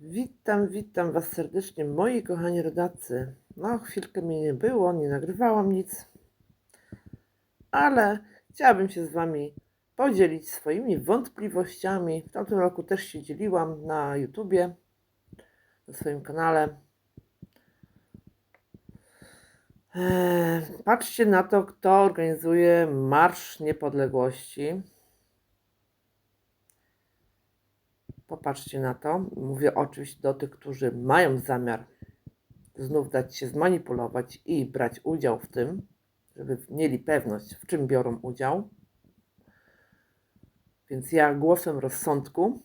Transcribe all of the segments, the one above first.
Witam, witam Was serdecznie, moi kochani rodacy. No, chwilkę mnie nie było, nie nagrywałam nic, ale chciałabym się z Wami podzielić swoimi wątpliwościami. W tamtym roku też się dzieliłam na YouTubie, na swoim kanale. Eee, Patrzcie na to, kto organizuje Marsz Niepodległości. Popatrzcie na to. Mówię oczywiście do tych, którzy mają zamiar znów dać się zmanipulować i brać udział w tym, żeby mieli pewność, w czym biorą udział. Więc ja głosem rozsądku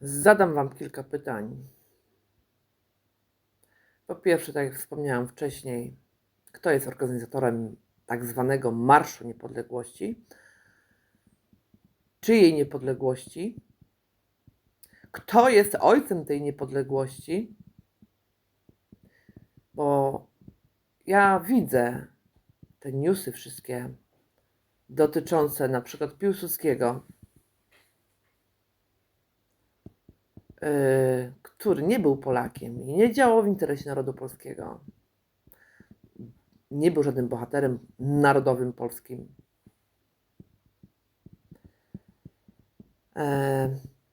zadam Wam kilka pytań. Po pierwsze, tak jak wspomniałam wcześniej, kto jest organizatorem tak zwanego Marszu Niepodległości? Czyjej niepodległości, kto jest ojcem tej niepodległości, bo ja widzę te newsy wszystkie dotyczące na przykład Piłsudskiego, yy, który nie był Polakiem i nie działał w interesie narodu polskiego. Nie był żadnym bohaterem narodowym polskim.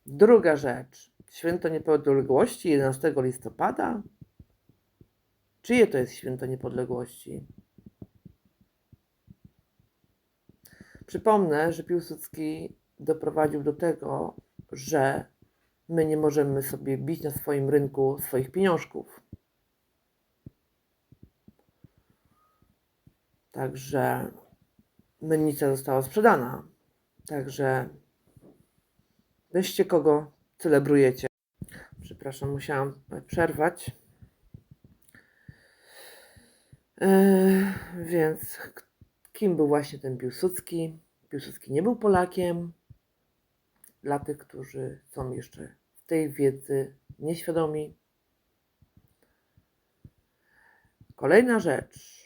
Druga rzecz. Święto Niepodległości 11 listopada? Czyje to jest święto niepodległości? Przypomnę, że Piłsudski doprowadził do tego, że my nie możemy sobie bić na swoim rynku swoich pieniążków. Także mennica została sprzedana. Także Weźcie kogo celebrujecie. Przepraszam, musiałam przerwać. Yy, więc kim był właśnie ten Piłsudski? Piłsudski nie był Polakiem. Dla tych, którzy są jeszcze w tej wiedzy nieświadomi. Kolejna rzecz.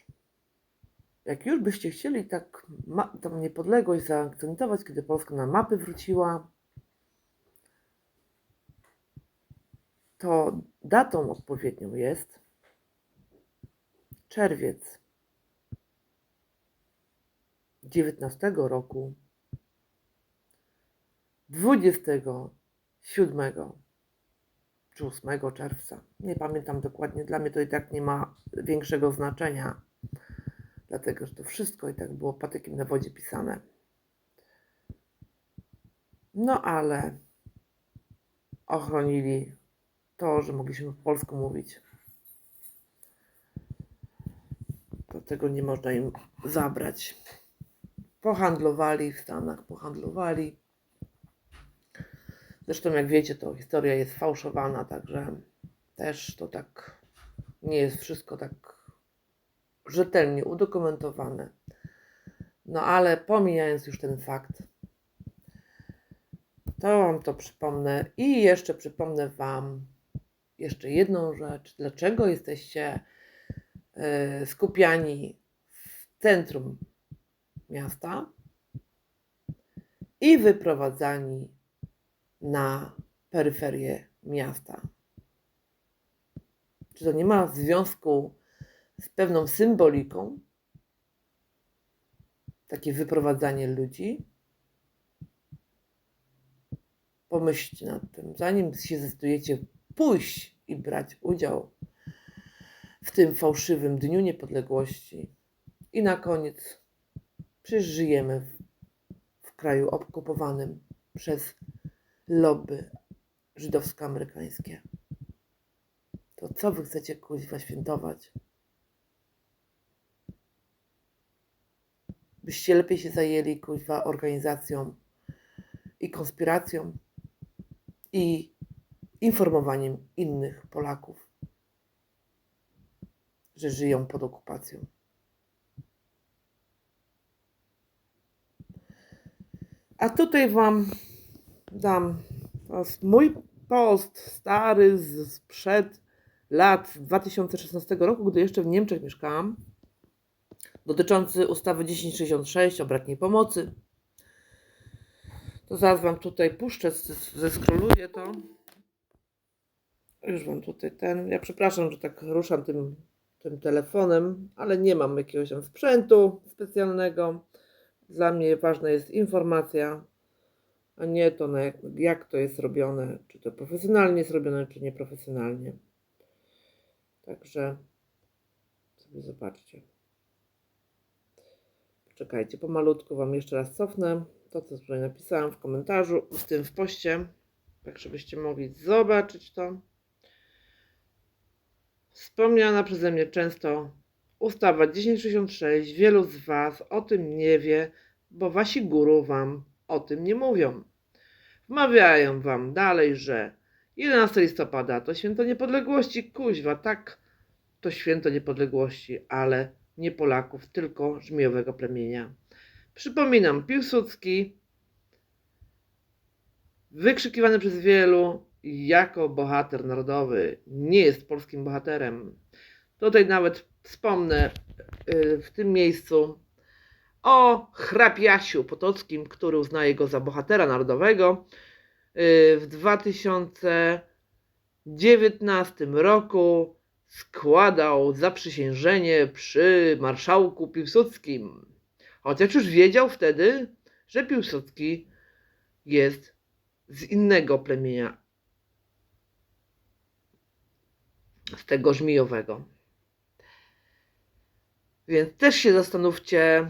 Jak już byście chcieli tak tą niepodległość zaakcentować, kiedy Polska na mapy wróciła, to datą odpowiednią jest czerwiec 19 roku 27 czy 8 czerwca. Nie pamiętam dokładnie, dla mnie to i tak nie ma większego znaczenia, dlatego że to wszystko i tak było patykiem na wodzie pisane. No ale ochronili to, że mogliśmy po polsku mówić. To tego nie można im zabrać. Pohandlowali w Stanach, pohandlowali. Zresztą, jak wiecie, to historia jest fałszowana, także też to tak nie jest wszystko tak rzetelnie udokumentowane. No ale pomijając już ten fakt, to Wam to przypomnę i jeszcze przypomnę Wam jeszcze jedną rzecz. Dlaczego jesteście e, skupiani w centrum miasta i wyprowadzani na peryferię miasta? Czy to nie ma związku z pewną symboliką? Takie wyprowadzanie ludzi? Pomyślcie nad tym, zanim się zdecydujecie pójść i brać udział w tym fałszywym Dniu Niepodległości. I na koniec, przecież żyjemy w, w kraju okupowanym przez lobby żydowsko-amerykańskie. To co wy chcecie kuźwa świętować? Byście lepiej się zajęli kuźwa organizacją i konspiracją i informowaniem innych Polaków, że żyją pod okupacją. A tutaj Wam dam mój post stary sprzed lat 2016 roku, gdy jeszcze w Niemczech mieszkałam, dotyczący ustawy 1066 o bratniej pomocy. To zaraz Wam tutaj puszczę, zeskroluję to. Już Wam tutaj ten. Ja przepraszam, że tak ruszam tym, tym telefonem, ale nie mam jakiegoś tam sprzętu specjalnego. Dla mnie ważna jest informacja, a nie to, na jak, jak to jest robione. Czy to profesjonalnie jest robione, czy nieprofesjonalnie. Także sobie zobaczcie. Czekajcie, pomalutku Wam jeszcze raz cofnę to, co tutaj napisałam w komentarzu, w tym w poście, tak żebyście mogli zobaczyć to. Wspomniana przeze mnie często ustawa 1066, wielu z Was o tym nie wie, bo Wasi guru Wam o tym nie mówią. Wmawiają Wam dalej, że 11 listopada to święto niepodległości, kuźwa, tak, to święto niepodległości, ale nie Polaków, tylko żmijowego plemienia. Przypominam, Piłsudski, wykrzykiwany przez wielu jako bohater narodowy, nie jest polskim bohaterem. Tutaj nawet wspomnę y, w tym miejscu o hrapiasiu Potockim, który uznaje go za bohatera narodowego. Y, W 2019 roku składał zaprzysiężenie przy marszałku Piłsudskim. Chociaż już wiedział wtedy, że Piłsudski jest z innego plemienia, z tego żmijowego. Więc też się zastanówcie,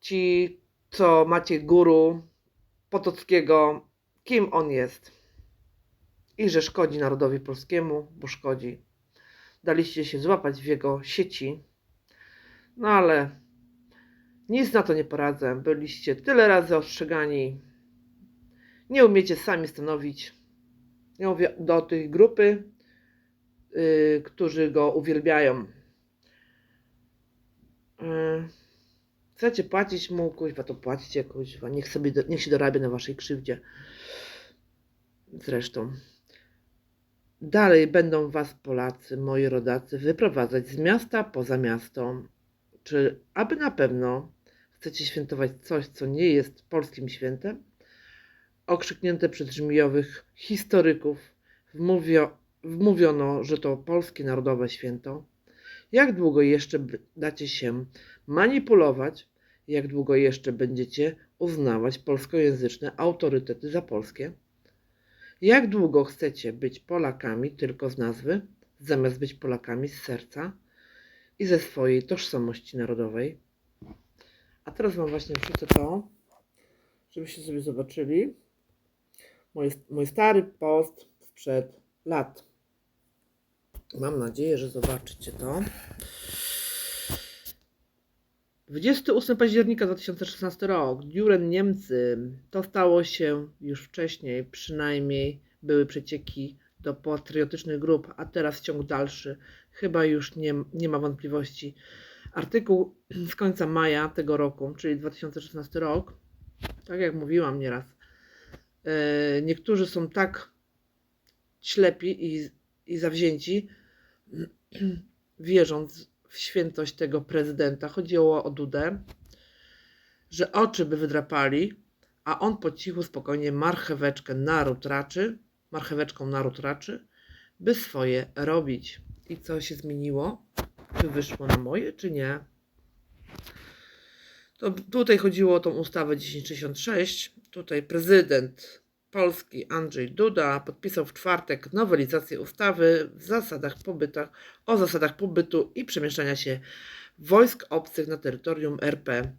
ci, co macie guru Potockiego, kim on jest. I że szkodzi narodowi polskiemu, bo szkodzi. Daliście się złapać w jego sieci, no ale nic na to nie poradzę. Byliście tyle razy ostrzegani. Nie umiecie sami stanowić. Nie mówię do tej grupy, yy, którzy go uwielbiają. Yy, chcecie płacić mu, kuźwa, to płacicie, kuźwa. Niech, sobie, niech się dorabia na waszej krzywdzie. Zresztą. Dalej będą was Polacy, moi rodacy, wyprowadzać z miasta poza miasto. Czy aby na pewno chcecie świętować coś, co nie jest polskim świętem? Okrzyknięte przez żmijowych historyków wmówio, wmówiono, że to polskie narodowe święto. Jak długo jeszcze dacie się manipulować? Jak długo jeszcze będziecie uznawać polskojęzyczne autorytety za polskie? Jak długo chcecie być Polakami tylko z nazwy, zamiast być Polakami z serca i ze swojej tożsamości narodowej? A teraz Wam właśnie wrzucę to, żebyście sobie zobaczyli mój, mój stary post sprzed lat. Mam nadzieję, że zobaczycie to. 28 października 2016 rok. Duren Niemcy. To stało się już wcześniej, przynajmniej były przecieki do patriotycznych grup, a teraz ciąg dalszy. Chyba już nie, nie ma wątpliwości. Artykuł z końca maja tego roku, czyli 2016 rok, tak jak mówiłam nieraz, e, niektórzy są tak ślepi i, i zawzięci, wierząc w świętość tego prezydenta, chodziło o Dudę, że oczy by wydrapali, a on po cichu spokojnie marcheweczkę naród raczy, marcheweczką naród raczy, by swoje robić. I co się zmieniło? Czy wyszło na moje, czy nie? To tutaj chodziło o tą ustawę 1066. Tutaj prezydent Polski Andrzej Duda podpisał w czwartek nowelizację ustawy w zasadach o zasadach pobytu i przemieszczania się wojsk obcych na terytorium RP.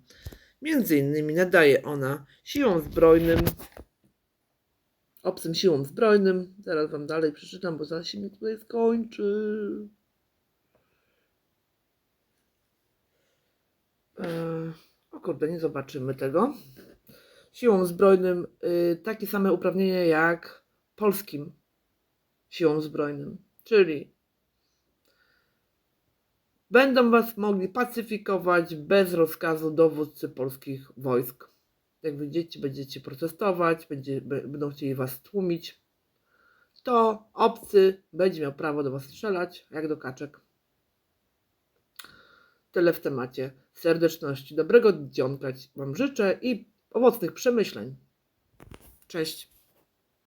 Między innymi nadaje ona siłom zbrojnym, obcym siłom zbrojnym, zaraz wam dalej przeczytam, bo zaraz się mi tutaj skończy. Eee, o kurde, nie zobaczymy tego. Siłom zbrojnym y, takie same uprawnienia jak polskim siłom zbrojnym, czyli będą was mogli pacyfikować bez rozkazu dowódcy polskich wojsk. Jak wyjdziecie, będziecie protestować, będzie, będą chcieli was tłumić, to obcy będzie miał prawo do was strzelać, jak do kaczek. Tyle w temacie. Serdeczności, dobrego dzionka wam życzę i owocnych przemyśleń. Cześć.